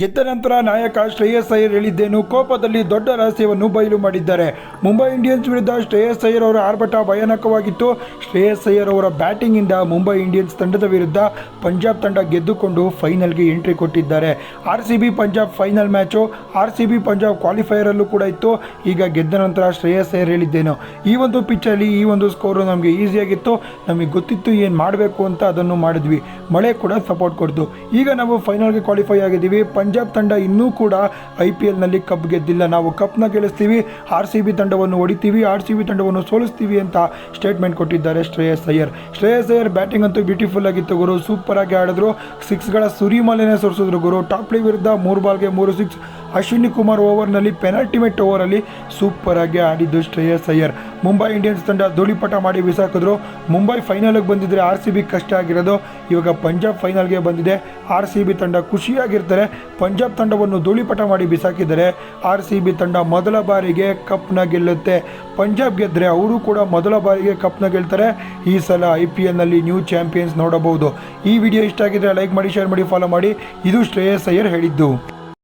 ಗೆದ್ದ ನಂತರ ನಾಯಕ ಶ್ರೇಯಸ್ ಅಯ್ಯರ್ ಹೇಳಿದ್ದೇನು, ಕೋಪದಲ್ಲಿ ದೊಡ್ಡ ರಹಸ್ಯವನ್ನು ಬಯಲು ಮಾಡಿದ್ದಾರೆ. ಮುಂಬೈ ಇಂಡಿಯನ್ಸ್ ವಿರುದ್ಧ ಶ್ರೇಯಸ್ ಅಯ್ಯರ್ ಅವರ ಆರ್ಭಟ ಭಯಾನಕವಾಗಿತ್ತು. ಶ್ರೇಯಸ್ ಅಯ್ಯರ್ ಅವರ ಬ್ಯಾಟಿಂಗಿಂದ ಮುಂಬೈ ಇಂಡಿಯನ್ಸ್ ತಂಡದ ವಿರುದ್ಧ ಪಂಜಾಬ್ ತಂಡ ಗೆದ್ದುಕೊಂಡು ಫೈನಲ್ಗೆ ಎಂಟ್ರಿ ಕೊಟ್ಟಿದ್ದಾರೆ. R C B Punjab final match R C B Punjab ಕ್ವಾಲಿಫೈಯರಲ್ಲೂ ಕೂಡ ಇತ್ತು. ಈಗ ಗೆದ್ದ ನಂತರ ಶ್ರೇಯಸ್ ಅಯ್ಯರ್ ಹೇಳಿದ್ದೇನು, ಈ ಒಂದು ಪಿಚ್ಚಲ್ಲಿ ಈ ಒಂದು ಸ್ಕೋರು ನಮಗೆ ಈಸಿಯಾಗಿತ್ತು, ನಮಗೆ ಗೊತ್ತಿತ್ತು ಏನು ಮಾಡಬೇಕು ಅಂತ ಅದನ್ನು ಮಾಡಿದ್ವಿ. ಮಳೆ ಕೂಡ ಸಪೋರ್ಟ್ ಕೊಡ್ತು. ಈಗ ನಾವು ಫೈನಲ್ಗೆ ಕ್ವಾಲಿಫೈ ಆಗಿದ್ದೀವಿ. ಪಂಜಾಬ್ ತಂಡ ಇನ್ನೂ ಕೂಡ ಐ ಪಿ ಎಲ್ನಲ್ಲಿ ಕಪ್ ಗೆದ್ದಿಲ್ಲ. ನಾವು ಕಪ್ನ ಗೆಲ್ಲಿಸ್ತೀವಿ, ಆರ್ ಸಿ ಬಿ ತಂಡವನ್ನು ಹೊಡಿತೀವಿ ಆರ್ ಸಿ ಬಿ ತಂಡವನ್ನು ಸೋಲಿಸ್ತೀವಿ ಅಂತ ಸ್ಟೇಟ್ಮೆಂಟ್ ಕೊಟ್ಟಿದ್ದಾರೆ ಶ್ರೇಯಸ್ ಅಯ್ಯರ್. ಶ್ರೇಯಸ್ ಅಯ್ಯರ್ ಬ್ಯಾಟಿಂಗ್ ಅಂತೂ ಬ್ಯೂಟಿಫುಲ್ ಆಗಿತ್ತು ಗುರು. ಸೂಪರ್ ಆಗಿ ಆಡಿದ್ರು. ಸಿಕ್ಸ್ಗಳ ಸುರಿಮಾಲೆನೇ ಸೋರಿಸಿದ್ರು ಗುರು. ಟಾಪ್ಲಿ ವಿರುದ್ಧ ಮೂರು ಬಾಲ್ಗೆ ಮೂರು ಸಿಕ್ಸ್ ಅಶ್ವಿನಿ ಕುಮಾರ್ ಓವರ್ನಲ್ಲಿ ಪೆನಾಲ್ಟಿಮೆಟ್ ಓವರಲ್ಲಿ ಸೂಪರ್ ಆಗಿ ಆಡಿದ್ದು ಶ್ರೇಯಸ್ ಅಯ್ಯರ್. ಮುಂಬೈ ಇಂಡಿಯನ್ಸ್ ತಂಡ ಧೂಳಿಪಟ ಮಾಡಿ ಬಿಸಾಕಿದ್ರು. ಮುಂಬೈ ಫೈನಲ್ಗೆ ಬಂದಿದ್ರೆ ಆರ್ ಸಿ ಬಿ ಕಷ್ಟ ಆಗಿರೋದು. ಇವಾಗ ಪಂಜಾಬ್ ಫೈನಲ್ಗೆ ಬಂದಿದೆ. ಆರ್ ಸಿ ಬಿ ತಂಡ ಖುಷಿಯಾಗಿರ್ತಾರೆ. ಪಂಜಾಬ್ ತಂಡವನ್ನು ಧೂಳಿಪಟ ಮಾಡಿ ಬಿಸಾಕಿದರೆ ಆರ್ ಸಿ ಬಿ ತಂಡ ಮೊದಲ ಬಾರಿಗೆ ಕಪ್ನ ಗೆಲ್ಲುತ್ತೆ. ಪಂಜಾಬ್ ಗೆದ್ದರೆ ಅವರು ಕೂಡ ಮೊದಲ ಬಾರಿಗೆ ಕಪ್ನ ಗೆಲ್ತಾರೆ. ಈ ಸಲ ಐ ಪಿ ಎಲ್ನಲ್ಲಿ ನ್ಯೂ ಚಾಂಪಿಯನ್ಸ್ ನೋಡಬಹುದು. ಈ ವಿಡಿಯೋ ಇಷ್ಟ ಆಗಿದ್ರೆ ಲೈಕ್ ಮಾಡಿ ಶೇರ್ ಮಾಡಿ ಫಾಲೋ ಮಾಡಿ. ಇದು ಶ್ರೇಯಸ್ ಅಯ್ಯರ್ ಹೇಳಿದ್ದು.